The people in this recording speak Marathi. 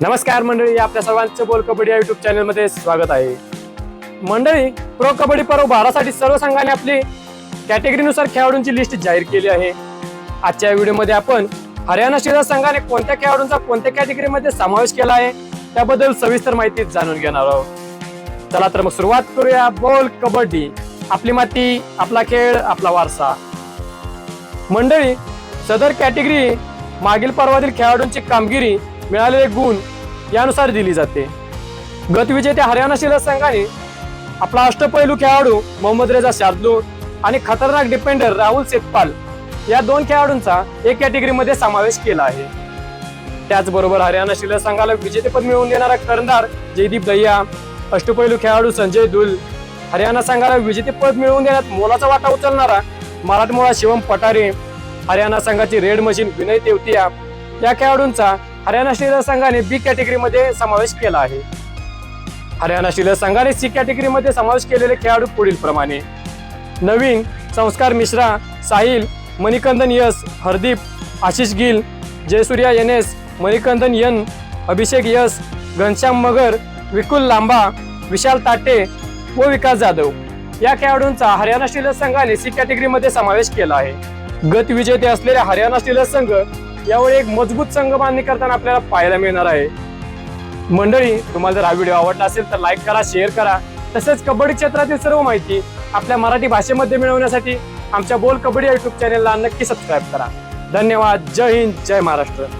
नमस्कार मंडळी आपल्या सर्वांचं बोल कबड्डी या युट्यूब चॅनलमध्ये स्वागत आहे. मंडळी प्रो कबड्डी पर्व बारासाठी सर्व संघाने आपली कॅटेगरीनुसार खेळाडूंची लिस्ट जाहीर केली आहे. आजच्या व्हिडिओमध्ये आपण हरियाणा शिरा संघाने कोणत्या खेळाडूंचा कोणत्या कॅटेगरीमध्ये समावेश केला आहे त्याबद्दल सविस्तर माहिती जाणून घेणार आहोत. चला तर मग सुरुवात करूया बोल कबड्डी. आपली माती आपला खेळ आपला वारसा. मंडळी सदर कॅटेगरी मागील पर्वातील खेळाडूंची कामगिरी मिळालेले गुण यानुसार दिली जाते. गतविजेत्या हरियाणा शिलर संघाने आपला अष्टपैलू खेळाडू मोहम्मद रेजा शार्दूल आणि खतरनाक डिफेंडर राहुल सेतपाल या दोन खेळाडूंचा एक कॅटेगरीमध्ये समावेश केला आहे. त्याचबरोबर हरियाणा शिलर संघाला विजेतेपद मिळवून देणारा कर्णधार जयदीप दहिया अष्टपैलू खेळाडू संजय दुल हरियाणा संघाला विजेतेपद मिळवून देण्यात मोलाचा वाटा उचलणारा मराठमोळा शिवम पटारे हरियाणा संघाची रेड मशीन विनय तेवतिया या खेळाडूंचा हरियाणा श्रीलर संघाने बी कॅटेगरीमध्ये समावेश केला आहे. हरियाणा श्रीलर संघाने सी कॅटेगरीमध्ये समावेश केलेले खेळाडू पुढील प्रमाणे. Naveen Sanskar Mishra Sahil Manikandan S Hardeep Ashish Gill Jayasurya N S Manikandan N Abhishek S Ghanshyam Magar Vikul Lamba Vishal Tate व विकास जाधव. या खेळाडूंचा हरियाणा स्टीलर संघाने सी कॅटेगरीमध्ये समावेश केला आहे. गत विजेते असलेल्या हरियाणा स्टीलर संघ यावेळी एक मजबूत संघ बांधणी करताना आपल्याला पाहायला मिळणार आहे. मंडळी तुम्हाला जर हा व्हिडिओ आवडला असेल तर लाईक करा शेअर करा. तसेच कबड्डी क्षेत्रातील सर्व माहिती आपल्या मराठी भाषेमध्ये मिळवण्यासाठी आमच्या बोल कबड्डी युट्यूब चॅनेलला नक्की सबस्क्राईब करा. धन्यवाद. जय हिंद. जय महाराष्ट्र.